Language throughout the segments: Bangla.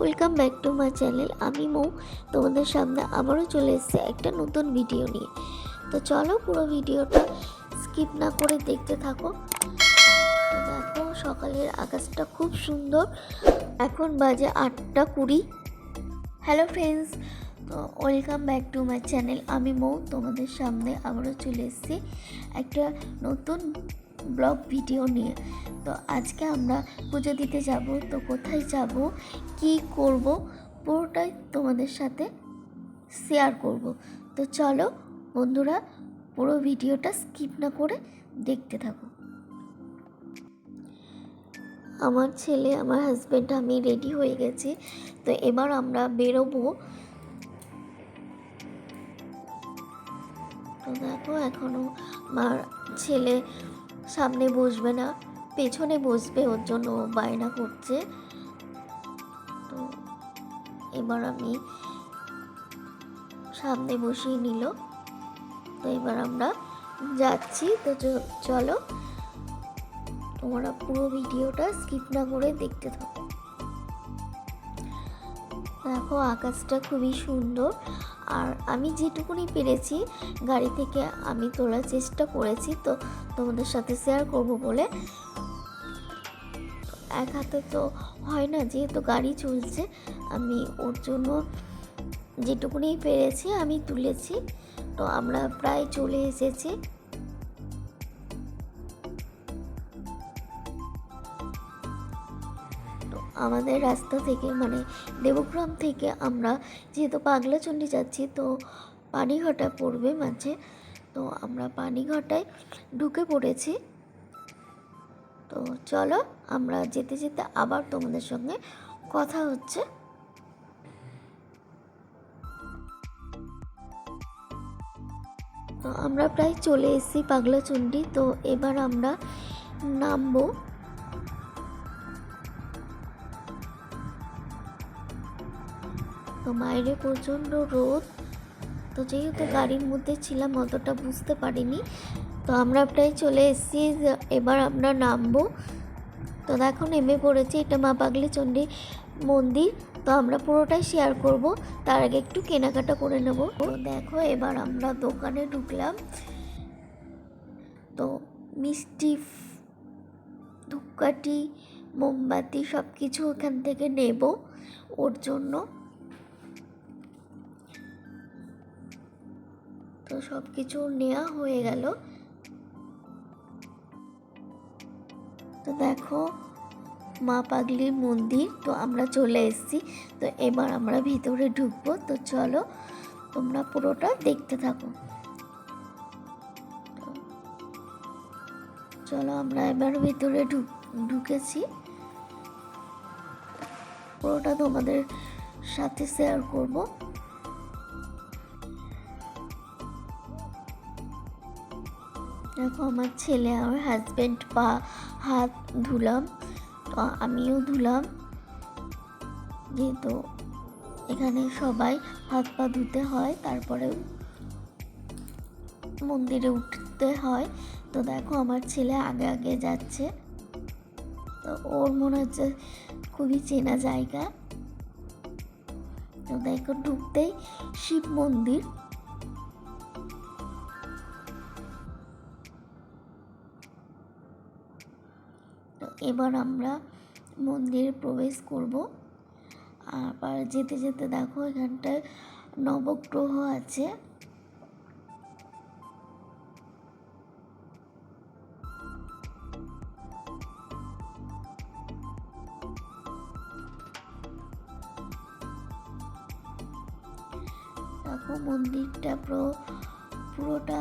Welcome back to my channel আমি মৌ, তোমাদের সামনে আবারও চলে এসেছে একটা নতুন ভিডিও নিয়ে। তো চলো পুরো ভিডিওটা স্কিপ না করে দেখতে থাকো। দেখো, সকালের আকাশটা খুব সুন্দর। এখন বাজে আটটা কুড়ি। Hello friends welcome back to my channel আমি মৌ, তোমাদের সামনে আবারও চলে এসেছি। একটা নতুন ব্লগ ভিডিও নিয়ে। তো আজকে আমরা পুজো দিতে যাব, তো কোথায় যাব, কি করব, পুরোটাই তোমাদের সাথে শেয়ার করব। তো চলো বন্ধুরা, পুরো ভিডিওটা স্কিপ না করে দেখতে থাকো। আমার ছেলে, আমার হাজব্যান্ড আমি রেডি হয়ে গেছি। তো এবার আমরা বেরোবো। তো দেখো এখনও আমার ছেলে সামনে বসবে না, পেছনে বসবে, ওর জন্য বায়না করছে। তো এবার আমি সামনে বসিয়ে নিল। তো এবার আমরা যাচ্ছি। তো চলো, তোমরা পুরো ভিডিওটা স্কিপ না করে দেখতে থাকো। দেখো, আকাশটা খুবই সুন্দর। আর আমি যেটুকুনি পেরেছি গাড়ি থেকে, আমি তোলার চেষ্টা করেছি, তো তোমাদের সাথে শেয়ার করব বলে। এক হাতে তো হয় না, যেহেতু গাড়ি চলছে, আমি ওর জন্য যেটুকুনি পেরেছি আমি তুলেছি। তো আমরা প্রায় চলে এসেছি। আমাদের রাস্তা থেকে মানে দেবগ্রাম থেকে আমরা যেহেতু পাগলাচণ্ডী যাচ্ছি, তো পানিঘাটা পড়বে মাঝে। তো আমরা পানিঘাটায় ঢুকে পড়েছি। তো চলো, আমরা যেতে যেতে আবার তোমাদের সঙ্গে কথা হচ্ছে। তো আমরা প্রায় চলে এসেছি পাগলাচণ্ডী, তো এবার আমরা নামবো। তো বাইরে প্রচণ্ড রোদ। তো যেহেতু গাড়ির মধ্যে ছিলাম অতটা বুঝতে পারিনি। তো আমরা প্রায় চলে এসেছি এবার আমরা নামবো। তো দেখো নেমে পড়েছি এটা মা পাগলি চণ্ডী মন্দির। তো আমরা পুরোটাই শেয়ার করব। তার আগে একটু কেনাকাটা করে নেব। দেখো এবার আমরা দোকানে ঢুকলাম। তো মিষ্টি ধূপকাঠি মোমবাতি সব কিছু ওখান থেকে নেব ওর জন্য। তো সব কিছু নেওয়া হয়ে গেল। তো দেখো, মা পাগলির মন্দির, তো আমরা চলে এসেছি। তো এবার আমরা ভিতরে ঢুকবো। তো চলো, তোমরা পুরোটা দেখতে থাকো। চলো আমরা এবার ভিতরে ঢুক, ঢুকেছি। পুরোটা তোমাদের সাথে শেয়ার করব। দেখো আমার ছেলে, আমার হাজব্যান্ড পা, হাত ধুলাম, তো আমিও ধুলাম। যেহেতু এখানে সবাই হাত পা ধুতে হয়, তারপরে মন্দিরে উঠতে হয়। তো দেখো আমার ছেলে আগে আগে যাচ্ছে। তো ওর মনে হচ্ছে খুবই চেনা জায়গা। তো দেখো ঢুকতেই শিব মন্দির। এবার আমরা মন্দিরে প্রবেশ করব। আবার যেতে যেতে দেখো এখানটায় নবগ্রহ আছে। দেখো মন্দিরটা পুরো, পুরোটা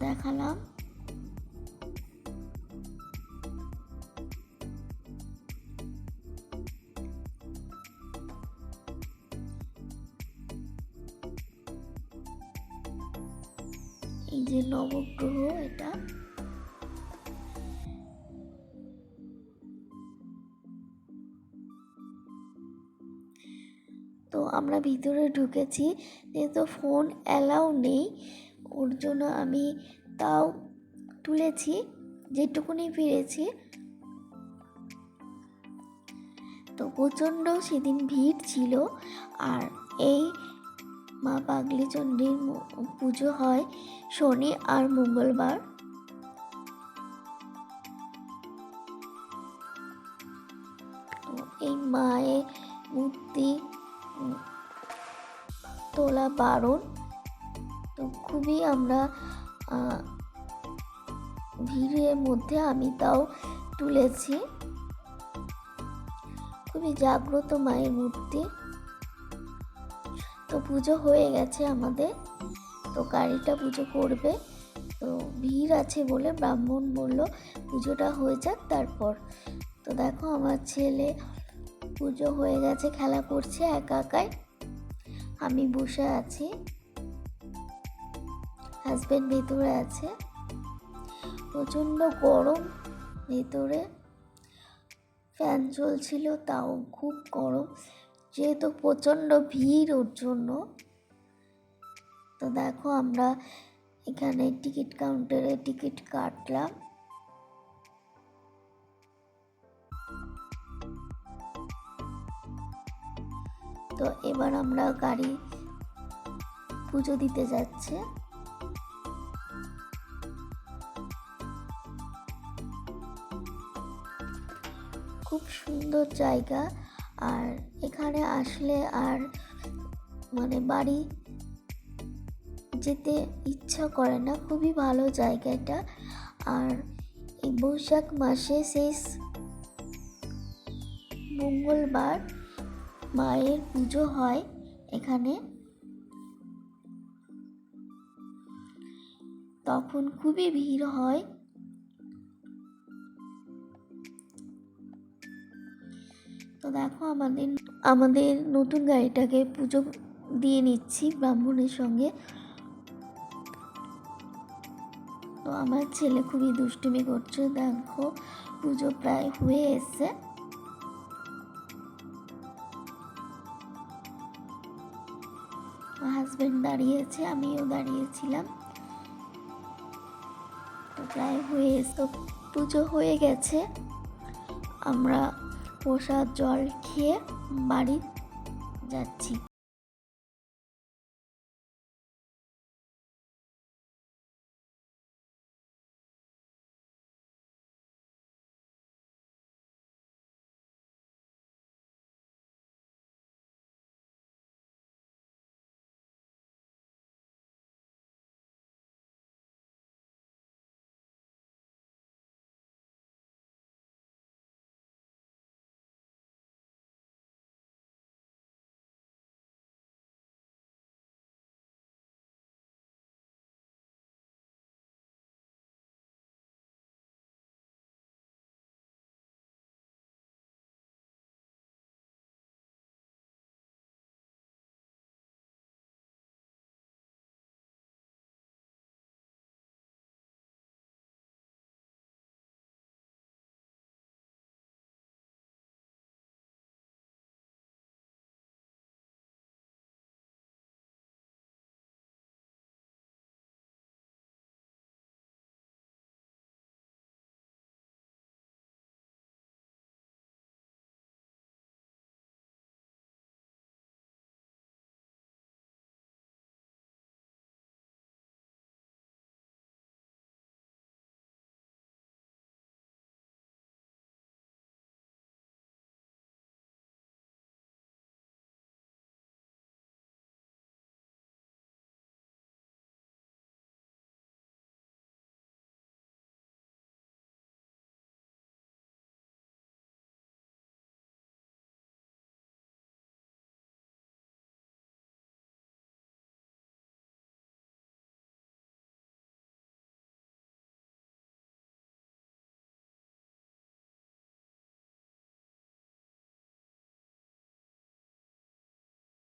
দেখালাম। এই যে নবগ্রহ এটা। তো আমরা ভিতরে ঢুকেছি, যেহেতু ফোন অ্যালাউ নেই, ওর জন্য আমি তাও তুলেছি, যেটুকুনি পেরেছি। তো প্রচণ্ড সেদিন ভিড় ছিল, আর এই মা পাগলি চণ্ডীর পুজো হয় শনি আর মঙ্গলবার। এই মায়ের মূর্তি তোলা বারণ, তো খুবই আমরা ভিড়ের মধ্যে আমি তাও তুলেছি। খুবই জাগ্রত মায়ের মূর্তি। তো পুজো হয়ে গেছে আমাদের। তো গাড়িটা পুজো করবে। তো ভিড় আছে বলে ব্রাহ্মণ বলল পুজোটা হয়ে যাক তারপর। তো দেখো আমার ছেলে পুজো হয়ে গেছে, খেলা করছে একা একাই। আমি বসে আছি। হাজব্যান্ড ভেতরে আছে। প্রচণ্ড গরম ভেতরে। ফ্যান চলছিল, তাও খুব গরম। যেহেতু প্রচণ্ড ভিড় ওর জন্য, তো দেখো আমরা এখানে টিকিট কাউন্টারে টিকিট কাটলাম। তো এবার আমরা গাড়ি পুজো দিতে যাচ্ছে। খুব সুন্দর জায়গা। আর এখানে আসলে আর মানে বাড়ি যেতে ইচ্ছা করে না। খুবই ভালো জায়গা এটা আর এই বৈশাখ মাসে শেষ মঙ্গলবার মায়ের পুজো হয় এখানে। তখন খুবই ভিড় হয়। তো দেখো আমাদের আমাদের নতুন গাড়িটাকে পুজো দিয়ে নিচ্ছি ব্রাহ্মণের সঙ্গে। তো আমার ছেলে খুবই দুষ্টুমি করছে, দেখো পুজো প্রায় হয়ে এসছে। হাজবেন্ড দাঁড়িয়েছে, আমিও দাঁড়িয়েছিলাম। তো প্রায় হয়ে এস- পুজো হয়ে গেছে। আমরা প্রসাদ জল খেয়ে বাড়ি যাচ্ছি।